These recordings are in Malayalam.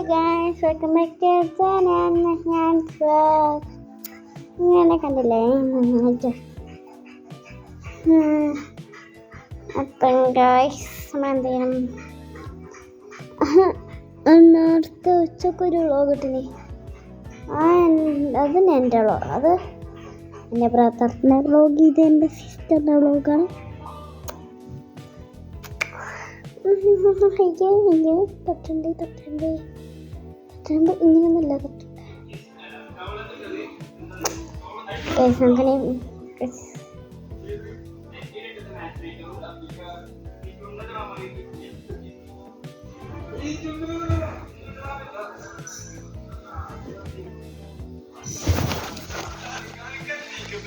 Guys welcome back to channel ഞാൻ vlog. ഇങ്ങനെ കണ്ടില്ലേ നന്നായിട്ട് ഉം. അപ്പം ഗൈസ് നമ്മൾ എന്ത് ചെയ്യണം നേരത്തെ ഉച്ചക്കൊരു വ്ളോഗ് ഇട്ടില്ലേ ആ എൻ- അത് എന്റെ വ്ളോഗ് അത് എന്റെ ബ്രദറിന്റെ വ്ളോഗ് ഇത് എന്റെ സിസ്റ്ററിന്റെ വ്ളോഗാണ് അയ്യോ അയ്യോ തൊട്ടുണ്ട് തൊട്ടുണ്ട് തൊട്ടുണ്ട് ഇങ്ങനെയൊന്നുമില്ല Guys, അങ്ങനെ.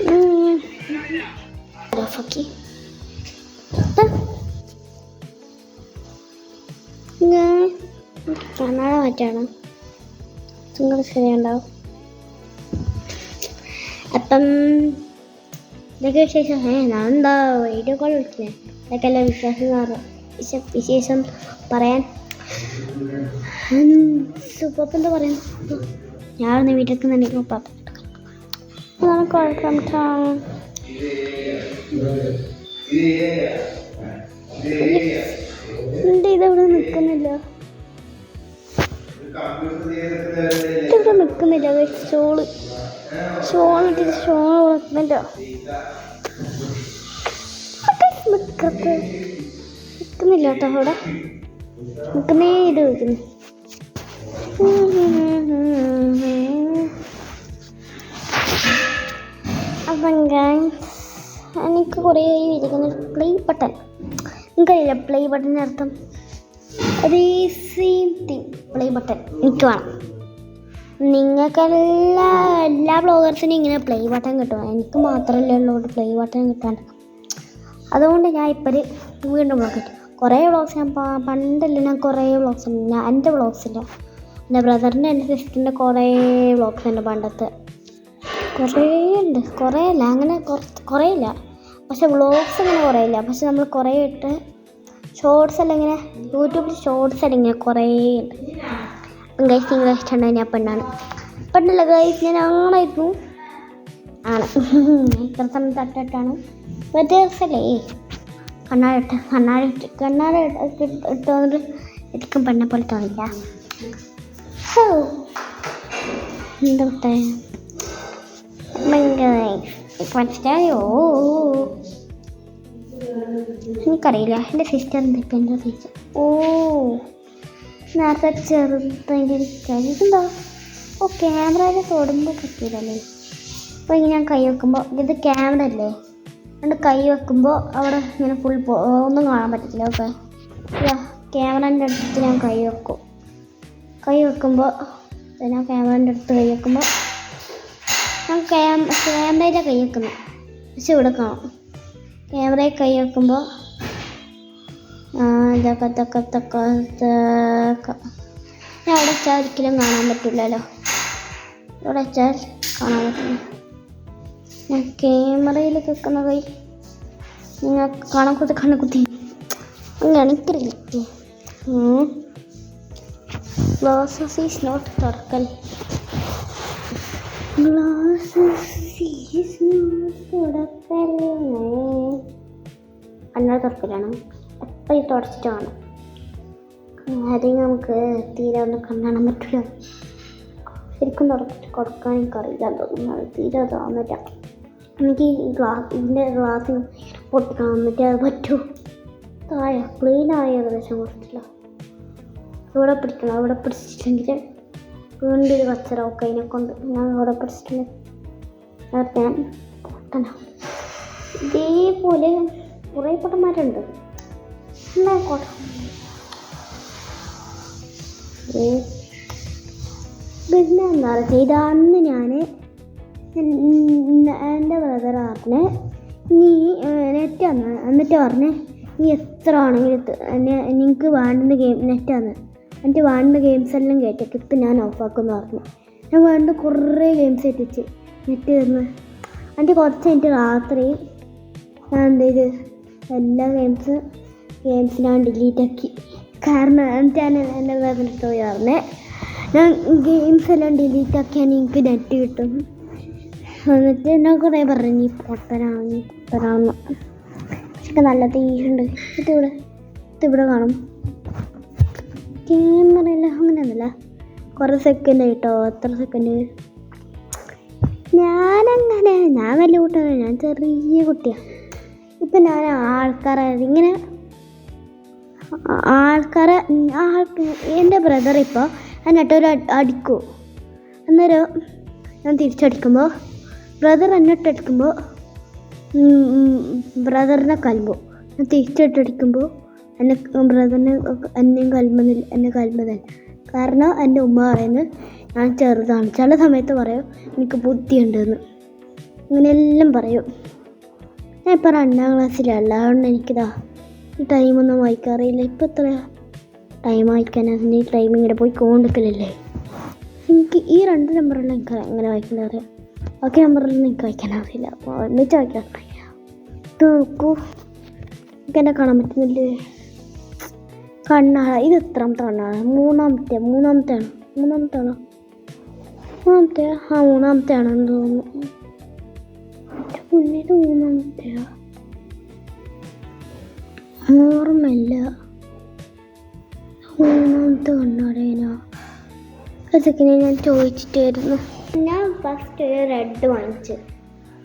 ആ. ഞാൻ കണ്ണാട മാറ്റാണ്? നിങ്ങൾ ശരിയുണ്ടാവും അപ്പം ഇതൊക്കെ വിശേഷം. ഏ ഞാൻ എന്താ വീഡിയോ കോൾ വിളിച്ചില്ലേ ഇതൊക്കെ എല്ലാം വിശ്വാസം വിശേഷം പറയാൻ. സൂപ്പപ്പ് എന്താ പറയാൻ? ഒന്ന് വീട്ടിൽ നിന്നുണ്ടെങ്കിൽ പാപ്പ അതാണ് കുഴപ്പം. എന്റെ ഇതവിടെ നിൽക്കുന്നില്ല. ഇതിവിടെ നിൽക്കുന്നില്ല ഷോൾ. ഇട്ടിട്ട് ഷോൾ വളർത്തുന്നില്ല നിൽക്കത്ത് നിൽക്കുന്നില്ല കേട്ടോ അവിടെ. നിൽക്കുന്നേ ഇത് വയ്ക്കുന്നു അപ്പം guys, എനിക്ക് കുറേ ഇരിക്കുന്ന. പ്ലേ ബട്ടൺ നിങ്ങൾക്കറിയില്ല പ്ലേ ബട്ടന്റെ അർത്ഥം? അതേ സെയിം തിങ് പ്ലേ ബട്ടൺ എനിക്ക് വേണം. നിങ്ങൾക്കെല്ലാ എല്ലാ ബ്ലോഗേഴ്സിനും ഇങ്ങനെ പ്ലേ ബട്ടൺ കിട്ടും എനിക്ക് മാത്രമല്ലേ ഉള്ളൂ പ്ലേ ബട്ടൺ കിട്ടാണ്ട് അതുകൊണ്ട് ഞാൻ ഇപ്പോൾ വീണ്ടും ബ്ലോഗ് കിട്ടും കുറേ വ്ളോഗ്സ് ഞാൻ പണ്ടല്ല ഞാൻ കുറേ വ്ളോഗ്സ് ഉണ്ട് ഞാൻ എന്റെ വ്ളോഗ്സില്ല എന്റെ ബ്രദറിന്റെ എന്റെ സിസ്റ്ററിന്റെ കുറേ വ്ളോഗ്സ് ഉണ്ട് പണ്ടത്തെ. കുറേ ഉണ്ട് കുറേ അല്ല അങ്ങനെ കുറച്ച് കുറേ ഇല്ല. പക്ഷെ ബ്ലോഗ്സ് അങ്ങനെ കുറേ ഇല്ല. പക്ഷെ നമ്മൾ കുറേ ഇട്ട് ഷോർട്സ് എല്ലാം ഇങ്ങനെ യൂട്യൂബിൽ ഷോർട്സ് എല്ലാം ഇങ്ങനെ കുറേ ഗൈസ് നിങ്ങളെ ഇഷ്ടമാണ് ഞാൻ പെണ്ണാണ്. പെണ്ണല്ല ഗൈസ് ഞാൻ ആണായിരുന്നു. ആണ്. ഇത്ര സമയം തട്ടിട്ടാണ്. വ്യത്യാസമല്ലേ കണ്ണാടിട്ട് കണ്ണാടി ഇട്ട് കണ്ണാടി ഇട്ട് വന്നിട്ട് എനിക്കും പെണ്ണെ പോലെ തോന്നില്ല. എന്താ എന്താ ഭയങ്കര മനസ്സിലായോ? എനിക്കറിയില്ല. എന്റെ സിസ്റ്ററിന്റെ ഇപ്പം എന്റെ ടീച്ചർ ഓ നേരത്തെ ചെറുതിന്റെ ഇതെന്താ ഓ ക്യാമറയിൽ തൊടുമ്പോൾ പറ്റിയില്ലല്ലേ അപ്പോൾ ഇങ്ങനെ ഞാൻ കൈ വെക്കുമ്പോൾ ഇത് ക്യാമറ അല്ലേ? അതുകൊണ്ട് കൈ വെക്കുമ്പോൾ അവിടെ ഇങ്ങനെ ഫുൾ ഒന്നും കാണാൻ പറ്റത്തില്ല. ഓക്കെ. ക്യാമറന്റെ അടുത്ത് ഞാൻ കൈ വെക്കും. കൈ വെക്കുമ്പോൾ ഞാൻ ക്യാമറന്റെ അടുത്ത് കൈ വെക്കുമ്പോൾ ഞാൻ ക്യാമ ക്യാമറയിലെ കൈ വെക്കുന്നത് പക്ഷെ ഇവിടെ കാണാം. ക്യാമറയിൽ കൈ വെക്കുമ്പോൾ ഇതൊക്കെ തൊക്കെ തൊക്കെ തൊക്കെ ഞാൻ അവിടെ വെച്ചാൽ ഒരിക്കലും കാണാൻ പറ്റില്ലല്ലോ ഇവിടെ വെച്ചാൽ കാണാൻ പറ്റില്ല ഞാൻ ക്യാമറയിൽ കേൾക്കുന്ന കൈ നിങ്ങൾ കാണാൻ കൂട്ടി കണ്ണു കുത്തി. എനിക്കറിയില്ല ഗ്ലാസസ് ഈസ് നോട്ട് തുറക്കൽ. ഗ്ലാസസ് ഈസ് നോട്ട് തുറക്കൽ. കണ്ണട തുറക്കലാണ്? ഈ തുടച്ചിട്ട് വേണം. ആരെയും നമുക്ക് തീരെ ഒന്ന് കണ്ണാൻ പറ്റില്ല ശരിക്കും തുടച്ചിട്ട് കൊടുക്കാൻ എനിക്കറിയില്ല. തോന്നുന്നു അത് തീരെ തോന്നില്ല. എനിക്ക് ഈ ഗ്ലാസ് ഇതിന്റെ ഗ്ലാസ് പൊട്ടിക്കാൻ വന്നിട്ട് അത് പറ്റൂ. താഴെ ആയ ഏകദേശം കുറച്ചില്ല. ഇവിടെ പിടിക്കണം. ഇവിടെ പിടിച്ചിട്ടുണ്ടെങ്കിൽ വീണ്ടും ഒരു കച്ചറൊക്കെ അതിനെ കൊണ്ട് ഞാൻ ഇവിടെ പിടിച്ചിട്ടുണ്ട്. ഞാൻ പൊട്ടണം. ഇതേപോലെ കുറേ പൊട്ടന്മാരുണ്ട്. ഉണ്ടായിക്കോട്ടെ ഏ, പിന്നെ എന്താ പറയുക ഇതാണെന്ന് ഞാൻ എന്റെ ബ്രദർ പറഞ്ഞ് നീ നെറ്റ് വന്ന് എന്നിട്ട് പറഞ്ഞ് നീ എത്ര ആണെങ്കിലും നിങ്ങൾക്ക് വേണ്ടുന്ന ഗെയിം നെറ്റ് വന്ന് എന്നിട്ട് വേണ്ടുന്ന ഗെയിംസ് എല്ലാം കേട്ടേക്ക് ഇപ്പം ഞാൻ ഓഫാക്കുമെന്ന് പറഞ്ഞു. ഞാൻ വേണ്ട കുറേ ഗെയിംസ് എത്തിച്ച് നെറ്റ് തന്ന്. എന്നിട്ട് കുറച്ച് കഴിഞ്ഞിട്ട് രാത്രി ഞാൻ എന്ത് ചെയ്ത് എല്ലാ ഗെയിംസ് ഗെയിംസ് ഞാൻ ഡിലീറ്റ് ആക്കി. കാരണം ഞാൻ എന്റെ വേദനത്ത് പറഞ്ഞേ ഞാൻ ഗെയിംസ് എല്ലാം ഡിലീറ്റ് ആക്കിയാൽ എനിക്ക് നെറ്റ് കിട്ടും. എന്നിട്ട് ഞാൻ കുറേ പറഞ്ഞു പൊട്ടനാണ് നീ പൊട്ടനാണെന്ന്. പക്ഷെ നല്ല തീരുണ്ട് ഇതിവിടെ ഇതിവിടെ കാണും. ഗെയിം പറയില്ല അങ്ങനെയൊന്നുമില്ല. കുറേ സെക്കൻഡ് ആയിട്ടോ എത്ര സെക്കൻഡ് ഞാനങ്ങനെ ഞാൻ വലിയ കുട്ടിയാണ് ഞാൻ ചെറിയ കുട്ടിയാണ് ഇപ്പം ഞാൻ ആൾക്കാരായത് ഇങ്ങനെ ആൾക്കാരെ ആൾക്ക് എന്റെ ബ്രദർ ഇപ്പോൾ എന്നിട്ട് ഒരു അടിക്കൂ. അന്നേരം ഞാൻ തിരിച്ചടിക്കുമ്പോൾ ബ്രദർ എന്നിട്ട് അടിക്കുമ്പോൾ ബ്രദറിനെ കലമ്പോ. ഞാൻ തിരിച്ചിട്ടടിക്കുമ്പോൾ എന്നെ ബ്രദറിനെ എന്നെയും കലമ്പുന്നില്ല എന്നെ കൽമ്പതല്ല കാരണം എന്റെ ഉമ്മ പറയുന്നത് ഞാൻ ചെറുതാണ്. ചില സമയത്ത് പറയും എനിക്ക് ബുദ്ധിയുണ്ടെന്ന്. അങ്ങനെയെല്ലാം പറയും. ഞാൻ ഇപ്പോൾ രണ്ടാം ക്ലാസ്സിലല്ല അതുകൊണ്ട് എനിക്കിതാ ടൈമൊന്നും വായിക്കാറില്ല. ഇപ്പം എത്ര ടൈം അതിന്റെ ഈ ടൈം ഇങ്ങനെ പോയി കൊണ്ടിരിക്കലല്ലേ എനിക്ക് ഈ രണ്ട് നമ്പറിലും എനിക്ക് എങ്ങനെ വായിക്കാൻ അറിയാം. ബാക്കി നമ്പറിലൊന്നും എനിക്ക് വായിക്കാൻ അറിയില്ല. അപ്പോൾ ഒന്നിച്ച് വായിക്കാൻ ഇത് നോക്കൂ. എനിക്ക് എന്നെ കാണാൻ പറ്റുന്നില്ലേ? കണ്ണാട. ഇത് എത്രാമത്തെ കണ്ണാട? മൂന്നാമത്തെ മൂന്നാമത്തെ ആണ്? മൂന്നാമത്തെ ആണോ? മൂന്നാമത്തെ? ആ മൂന്നാമത്തെ ആണെന്ന് തോന്നുന്നു. എന്റെ മുന്നിൽ മൂന്നാമത്തെയാ? ഓർമ്മയില്ല മൂന്നാമത്തെ അതൊക്കെ ഞാൻ ചോദിച്ചിട്ടായിരുന്നു. ഞാൻ ഫസ്റ്റ് ഒരു റെഡ് വാങ്ങിച്ചു.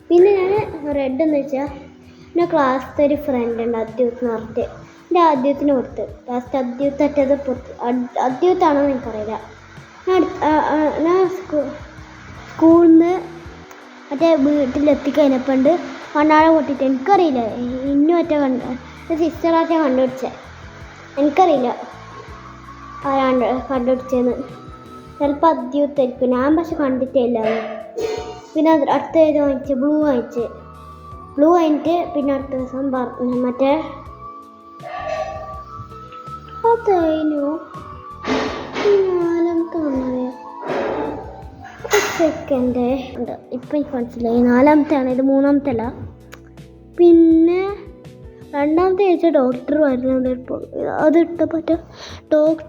പിന്നെ ഞാൻ റെഡ് എന്ന് വെച്ചാൽ എന്റെ ക്ലാസ്സിലത്തെ ഒരു ഫ്രണ്ട് ഉണ്ട് അദ്ദേഹത്തിന് പുറത്ത് എന്റെ ആദ്യത്തിന് കൊടുത്ത്. ലാസ്റ്റ് അദ്യൂത്ത് അറ്റത് പുറത്ത്. അദ്- അദ്യൂത്താണോ എനിക്കറിയില്ല. ഞാൻ ഞാൻ സ്കൂ സ്കൂളിൽ നിന്ന് മറ്റേ വീട്ടിലെത്തിക്കഴിഞ്ഞപ്പോണ്ട് കണ്ണാട പൊട്ടിയിട്ട് എനിക്കറിയില്ല. ഇന്നും മറ്റേ കണ്ട് സിസ്റ്ററാച്ച കണ്ടുപിടിച്ചത് എനിക്കറിയില്ല ആരാണ്ട് കണ്ടുപിടിച്ചതെന്ന്. ചിലപ്പോൾ അദ്യൂത്തായിരിക്കും ഞാൻ പക്ഷെ കണ്ടിട്ടില്ല പിന്നെ അടുത്ത ഏത് വാങ്ങിച്ച് ബ്ലൂ വാങ്ങിച്ച്. ബ്ലൂ വാങ്ങിയിട്ട് പിന്നെ അടുത്ത ദിവസം പറഞ്ഞു മറ്റേ വന്നത് സെക്കൻഡ് ഇപ്പം എനിക്ക് മനസ്സിലായി. നാലാമത്തെ ആണ് ഇത് മൂന്നാമത്തെ അല്ല? പിന്നെ രണ്ടാമത്തെ ആഴ്ച ഡോക്ടർ വരുന്നത് ഇപ്പോൾ അത് ഇട്ട പറ്റ ഡോക്ടർ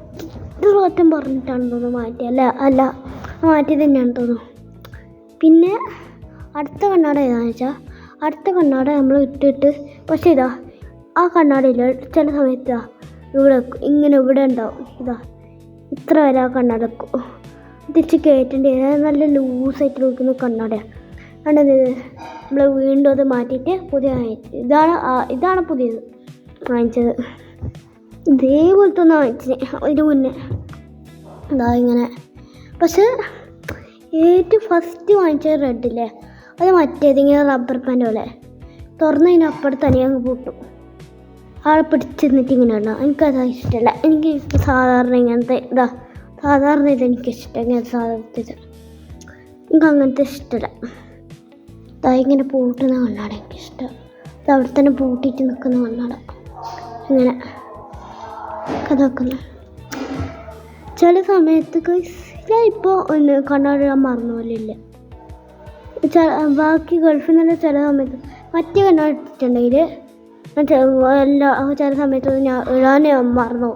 മാറ്റം പറഞ്ഞിട്ടാണ് തോന്നുന്നു മാറ്റി അല്ല അല്ല മാറ്റി തന്നെയാണ് തോന്നുന്നു പിന്നെ അടുത്ത കണ്ണാട ഏതാണെന്ന് വെച്ചാൽ അടുത്ത കണ്ണാട നമ്മൾ ഇട്ടിട്ട് പക്ഷേ ഇതാ ആ കണ്ണാടയില്ല ചില സമയത്ത് ഇവിടെ. ഇങ്ങനെ ഇവിടെ ഉണ്ടാവും ഇതാ ഇത്ര വരെ ആ കണ്ണാട വെക്കും തിരിച്ച് കയറ്റേണ്ടി. നല്ല ലൂസായിട്ട് നോക്കുന്ന കണ്ണാടയാണ് കണ്ടത് നമ്മൾ വീണ്ടും അത് മാറ്റിയിട്ട് പുതിയ ഇതാണ് ഇതാണ് പുതിയത് വാങ്ങിച്ചത്. ഇതേപോലത്തെ ഒന്ന് വാങ്ങിച്ചത് ഇതിന് മുന്നേ. ഇതാ ഇങ്ങനെ. പക്ഷേ ഏറ്റവും ഫസ്റ്റ് വാങ്ങിച്ചത് റെഡില്ലേ അത് മറ്റേതിങ്ങനെ റബ്ബർ പാന്റ് പോലെ. തുറന്ന് അപ്പുറത്ത് തനിയെ അങ്ങ് പൂട്ടും. ആളെ പിടിച്ച് നിന്നിട്ട് ഇങ്ങനെ ഉണ്ടോ എനിക്കത് ഇഷ്ടമല്ല എനിക്ക് സാധാരണ ഇങ്ങനത്തെ ഇതാ. സാധാരണ ഇത് എനിക്ക് ഇഷ്ടം ഇങ്ങനത്തെ സാധാരണ എനിക്ക് അങ്ങനത്തെ ഇഷ്ടമല്ല ഇങ്ങനെ പൂട്ടുന്ന കണ്ണാട എനിക്കിഷ്ടം. ഇത് അവിടെ തന്നെ പൂട്ടിയിട്ട് നിൽക്കുന്ന കണ്ണാട. ഇങ്ങനെ ഒക്കെ വെക്കുന്നു ചില സമയത്ത് ഞാൻ ഇപ്പോൾ ഒന്ന് കണ്ണാടി ഇടാൻ മറന്നു പോലില്ല ബാക്കി ഗൾഫിൽ നിന്ന് ചില സമയത്ത് മറ്റേ കണ്ണാടി ഇട്ടിട്ടുണ്ടെങ്കിൽ എല്ലാ ചില സമയത്ത് ഞാൻ ഇടാൻ മറന്നു.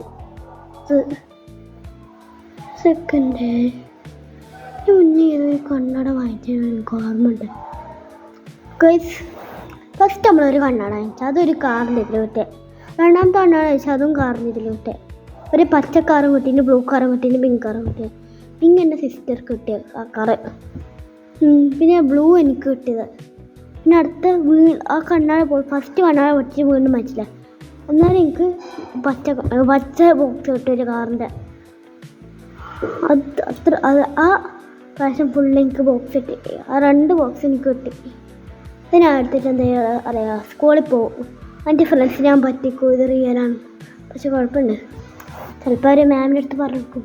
സെക്കൻഡ് മുന്നേ ഏതൊരു കണ്ണട വാങ്ങിച്ചു എനിക്ക് ഓർമ്മയുണ്ട്. ഗൈസ് ഫസ്റ്റ് നമ്മളൊരു കണ്ണട വെച്ചാൽ അതൊരു കാറിന്റെ ഇതിൽ വിട്ടെ. രണ്ടാമത്തെ കണ്ണട വെച്ചാൽ അതും കാറിന്റെ ഇതിൽ വിട്ടെ. ഒരു പച്ച കാറും കിട്ടിയിട്ട് ബ്ലൂ കാറും കിട്ടിയിട്ട് പിങ്ക് കാറും കിട്ടിയത് പിങ്ക് എന്റെ സിസ്റ്റർക്ക് കിട്ടിയ ആ കാറ് പിന്നെ ബ്ലൂ എനിക്ക് കിട്ടിയത്. പിന്നെ അടുത്ത വീ ആ കണ്ണാട പോയി ഫസ്റ്റ് കണ്ണാട പൊട്ടിച്ച് വീണ്ടും മരിച്ചില്ല എന്നാലും എനിക്ക് പച്ച പച്ച ബോക്സ് കിട്ടിയ ഒരു കാറിന്റെ അത് അത്ര അത് ആ പ്രാവശ്യം ഫുള്ള് എനിക്ക് ബോക്സ് കിട്ടി. ആ രണ്ട് ബോക്സ് എനിക്ക് കിട്ടി. ഇത് അടുത്തിട്ട് എന്താ അറിയാം സ്കൂളിൽ പോകും എന്റെ ഫ്രണ്ട്സ് ഞാൻ പറ്റിക്കും ഇത് റിയലാണ് പക്ഷെ കുഴപ്പമുണ്ട് ചിലപ്പോൾ അവർ മാമിന്റെ അടുത്ത് പറഞ്ഞെടുക്കും.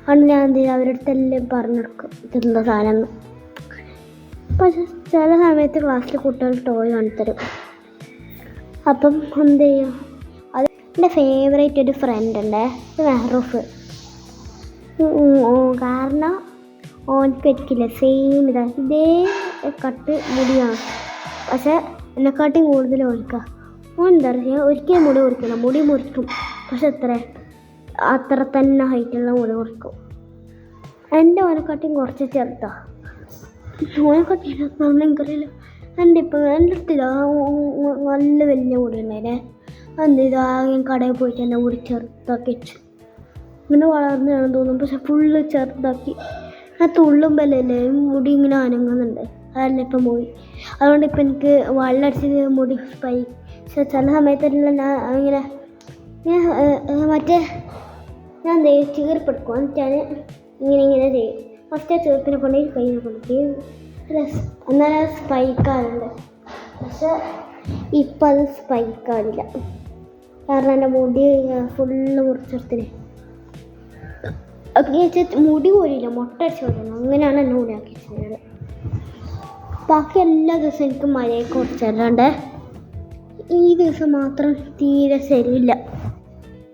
അതുകൊണ്ട് ഞാൻ എന്ത് ചെയ്യും അവരുടെ അടുത്തെല്ലാം പറഞ്ഞെടുക്കും. ഇതെന്താ സാധനം പക്ഷെ ചില സമയത്ത് ക്ലാസ്സിൽ കുട്ടികൾ ടോയ് കാണിത്തരും. അപ്പം എന്ത് ചെയ്യും? അത് എന്റെ ഫേവറേറ്റ് ഒരു ഫ്രണ്ട് ഉണ്ട് മെഹറൂഫ്. കാരണം ഓൻ ഒരിക്കില്ല സെയിം ഇതാ. ഇതേ കട്ട് മുടിയാണ് പക്ഷെ എന്നെക്കാട്ടിയും കൂടുതൽ ഒഴിക്കുക ഓൻ എന്താ പറയുക ഒരിക്കലും മുടി മുറിക്കില്ല. മുടി മുറിക്കും. പക്ഷെ എത്ര അത്ര തന്നെ ഹൈറ്റുള്ള മുടി മുറിക്കും. എന്റെ ഓനെക്കാട്ടിയും കുറച്ച് ചെറുതാ. ഓനെക്കാട്ടി എനിക്കറിയില്ല. എന്റെ ഇപ്പം എന്റെ അടുത്തില്ല നല്ല വലിയ മുടി ഉണ്ടായിരുന്നേ ഞാൻ കടയിൽ പോയിട്ട് എന്റെ മുടി ചെറുതാക്കി വെച്ചു. ഇങ്ങനെ വളർന്നു വേണം തോന്നും പക്ഷെ ഫുള്ള് ചെറുതാക്കി. ആ തുള്ളും ബലല്ലേ മുടി ഇങ്ങനെ അനങ്ങുന്നുണ്ട്. അതല്ല ഇപ്പം പോയി അതുകൊണ്ട് ഇപ്പം എനിക്ക് വെള്ളടിച്ച് മുടി സ്പൈ പക്ഷേ ചില സമയത്തെല്ലാം ഞാൻ ഇങ്ങനെ മറ്റേ ഞാൻ ചീർപ്പെടുക്കും എന്നിട്ട് ഞാൻ ഇങ്ങനെ ഇങ്ങനെ ചെയ്യും ഫസ്റ്റ് ചെറുപ്പിനെ കൊണ്ട് കൊണ്ടിരിക്കും കൊടുക്കും എന്നാലും സ്പൈക്കാറുണ്ട് പക്ഷെ ഇപ്പം അത് സ്പൈക്കാറില്ല കാരണം എന്റെ മുടി ഫുള്ള് മുറിച്ചെടുത്തിന്. മുടി പോലില്ല മുട്ട അടിച്ച് പോലും അങ്ങനെയാണ് എന്നെ മുടി ആക്കി വെച്ചത് ബാക്കി എല്ലാ ദിവസവും എനിക്ക് മഴയെ കുറച്ചല്ലാണ്ട് ഈ ദിവസം മാത്രം തീരെ ശരിയില്ല.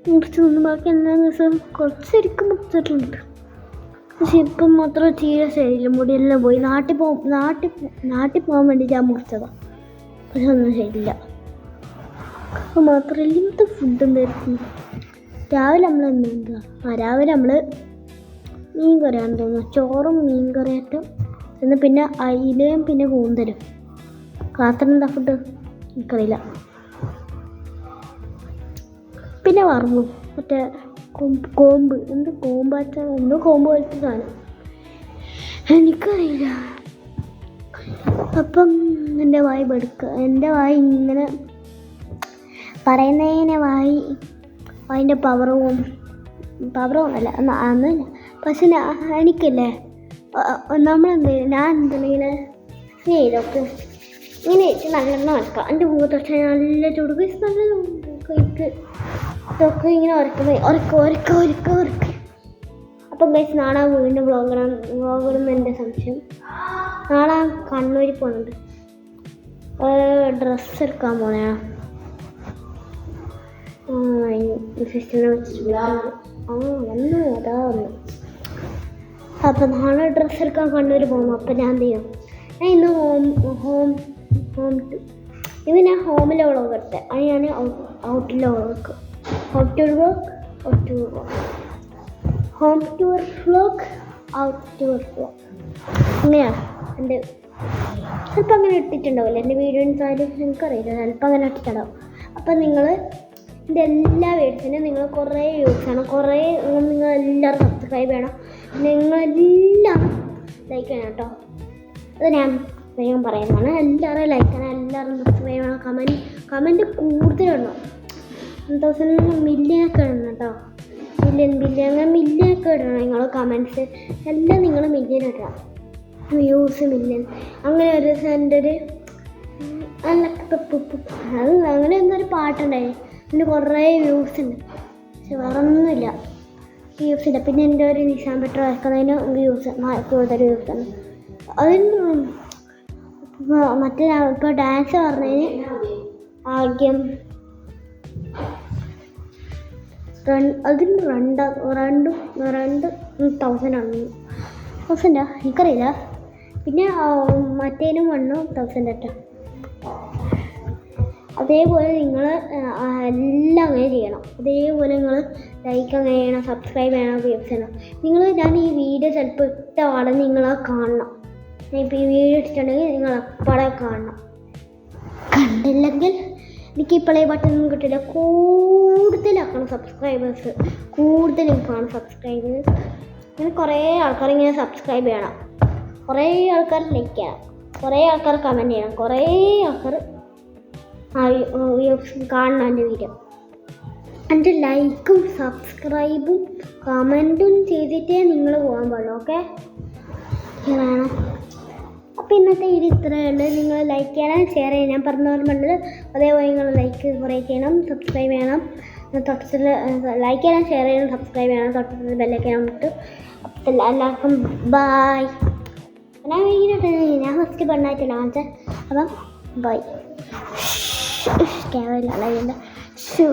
മുറിച്ച് നിന്ന് ബാക്കി എല്ലാ ദിവസവും കുറച്ച് ശരിക്കും മുറിച്ചിട്ടുണ്ട് പക്ഷെ ഇപ്പം മാത്രം തീരെ ശരിയില്ല. മുടിയെല്ലാം പോയി. നാട്ടിൽ പോ നാട്ടിൽ നാട്ടിൽ പോകാൻ വേണ്ടി ഞാൻ മുറിച്ചതാണ് പക്ഷെ ഒന്നും ശരിയില്ല. അപ്പോൾ മാത്രം ഇല്ലാത്ത ഫുഡ് എന്തായിരുന്നു രാവിലെ നമ്മൾ എന്താ ആ രാവിലെ നമ്മൾ മീൻ കറിയാണെന്ന് തോന്നുന്നു. ചോറും മീൻ കറിയായിട്ടും എന്ന് പിന്നെ അയിലയും പിന്നെ കൂന്തലും കാത്തനെന്താ ഫുഡ് എനിക്കറിയില്ല. പിന്നെ വറന്നു മറ്റേ കൊമ്പ്. എന്ത് കോമ്പാച്ച എന്തോ കോമ്പ് പോലത്തെ സാധനം. എനിക്കറിയില്ല. അപ്പം എന്റെ വായി പെടുക്കുക എന്റെ വായി ഇങ്ങനെ പറയുന്നതിനെ വായി വായിന്റെ പവറും പവറും അല്ല അന്ന് പക്ഷെ എനിക്കല്ലേ നമ്മളെന്ത് ഞാൻ എന്തെങ്കിലും ചെയ്തൊക്കെ ഇങ്ങനെ നല്ലെണ്ണം ഉറക്കാം എന്റെ മുഖത്ത് പക്ഷേ നല്ല ചൂട്. പൈസ നല്ല ഇതൊക്കെ ഇങ്ങനെ ഉറക്കുമ്പോൾ ഉറക്ക ഉറക്ക ഉറക്ക ഉറക്ക അപ്പം പൈസ നാളെ വീണ്ടും വ്ളോഗണം വ്ളോഗിടുന്ന എന്റെ സംശയം. നാളെ കണ്ണൂരിൽ പോകുന്നുണ്ട് ഡ്രസ്സ് എടുക്കാൻ പോണേ സിസ്റ്ററിനെ വെച്ചിട്ട് ആ വന്നു അതാ വന്നു. അപ്പം നാളെ ഡ്രസ്സ് എടുക്കാൻ കണ്ണൂർ പോകും അപ്പം ഞാൻ എന്ത് ചെയ്യും? ഞാൻ ഇന്ന് ഹോം ഹോം ഹോം ഇന്ന് ഞാൻ ഹോമിലെ വ്ളോഗ് എടുത്തത് അത് ഞാൻ ഔട്ടിലെ vlog out tour work out tour vlog home tour vlog out tour vlog അങ്ങനെയാണ് എന്റെ ചിലപ്പോൾ അങ്ങനെ ഇട്ടിട്ടുണ്ടാവില്ല. എന്റെ വീഡിയോ ആയാലും എനിക്കറിയില്ല. ചിലപ്പോൾ അങ്ങനെ ഇട്ടിട്ടുണ്ടാവും. അപ്പം നിങ്ങൾ എന്റെ എല്ലാ വീഡിയോസിനും നിങ്ങൾ കുറേ യൂസ് ചെയ്യണം കുറേ നിങ്ങൾ എല്ലാവരും സബ്സ്ക്രൈബ് ചെയ്യണം. നിങ്ങളെല്ലാം ലൈക്ക് ചെയ്യണം കേട്ടോ. അത് ഞാൻ വേഗം പറയുന്നതാണ്. എല്ലാവരും ലൈക്ക് ചെയ്യണം. എല്ലാവരും സബ്സ്ക്രൈബ് ചെയ്യണം കമന്റ് കമന്റ് കൂടുതലിടണം തൗസൻഡ് മില്യനൊക്കെ ഇടണം കേട്ടോ. മില്യൺ ബില്യൺ അങ്ങനെ മില്യനൊക്കെ ഇടണം നിങ്ങൾ കമന്റ്സ് എല്ലാം നിങ്ങൾ മില്യൻ ഇടണം വ്യൂസ് മില്യൺ അങ്ങനെ ഒരു എന്റെ ഒരു നല്ല അങ്ങനെ എന്തൊരു പാട്ടുണ്ടായി. അതിന് കുറേ വ്യൂസ് ഉണ്ട്. പക്ഷെ വേറെ ഒന്നുമില്ല വ്യൂസ് ഇല്ല പിന്നെ എന്റെ ഒരു നിശാൻ പെട്രോൾ വരക്കുന്നതിന് വ്യൂസ് കൂടുതൽ വ്യൂസ് ഉണ്ട് അതിന് മറ്റേ ഇപ്പോൾ ഡാൻസ് പറഞ്ഞതിന് ആദ്യം റൺ അതിന് രണ്ട് രണ്ടും രണ്ട് തൗസൻഡ് ആണ്. തൗസൻഡാ എനിക്കറിയില്ല. പിന്നെ മറ്റേനും വണ്ണു തൗസൻഡ് അറ്റ അതേപോലെ നിങ്ങൾ എല്ലാം അങ്ങനെ ചെയ്യണം. അതേപോലെ നിങ്ങൾ ലൈക്ക് അങ്ങനെ ചെയ്യണം സബ്സ്ക്രൈബ് ചെയ്യണം വ്യൂസ് ചെയ്യണം നിങ്ങൾ ഞാൻ ഈ വീഡിയോ ചിലപ്പോൾ ഇട്ട പാടെ നിങ്ങൾ കാണണം. ഞാൻ ഇപ്പോൾ ഈ വീഡിയോ ഇട്ടിട്ടുണ്ടെങ്കിൽ നിങ്ങൾ അപ്പാടെ കാണണം. കണ്ടില്ലെങ്കിൽ എനിക്ക് ഈ പ്ലേ ബട്ടൺ ഒന്നും കിട്ടില്ല. കൂടുതലാക്കണം സബ്സ്ക്രൈബേഴ്സ് കൂടുതലും കാണും സബ്സ്ക്രൈബേഴ്സ് അങ്ങനെ കുറേ ആൾക്കാർ ഇങ്ങനെ സബ്സ്ക്രൈബ് ചെയ്യണം. കുറേ ആൾക്കാർ ലൈക്ക് ചെയ്യണം. കുറേ ആൾക്കാർ കമന്റ് ചെയ്യണം. കുറേ ആൾക്കാർ കാണണം എന്റെ വീഡിയോ എന്റെ ലൈക്കും സബ്സ്ക്രൈബും കമന്റും ചെയ്തിട്ടേ നിങ്ങൾ പോകാൻ പാടുള്ളൂ ഓക്കെ അപ്പോൾ ഇന്നത്തെ ഇത് ഇത്രയേ ഉള്ളൂ. നിങ്ങൾ ലൈക്ക് ചെയ്യണം ഷെയർ ചെയ്യണം. ഞാൻ പറഞ്ഞ പോലെ അതേപോലെ നിങ്ങൾ ലൈക്ക് കുറേ ചെയ്യണം സബ്സ്ക്രൈബ് ചെയ്യണം. തൊട്ടത്തിൽ ലൈക്ക് ചെയ്യണം ഷെയർ ചെയ്യണം സബ്സ്ക്രൈബ് ചെയ്യണം. തൊട്ടത്തിൽ ബെല്ലൊക്കെ ചെയ്യണം അപ്പം എല്ലാവർക്കും ബായ് ഞാൻ വീഡിയോ ഞാൻ ഫസ്റ്റ് പെണ്ണായിട്ടില്ല അപ്പം ബൈ ക്യാമറ ഷൂ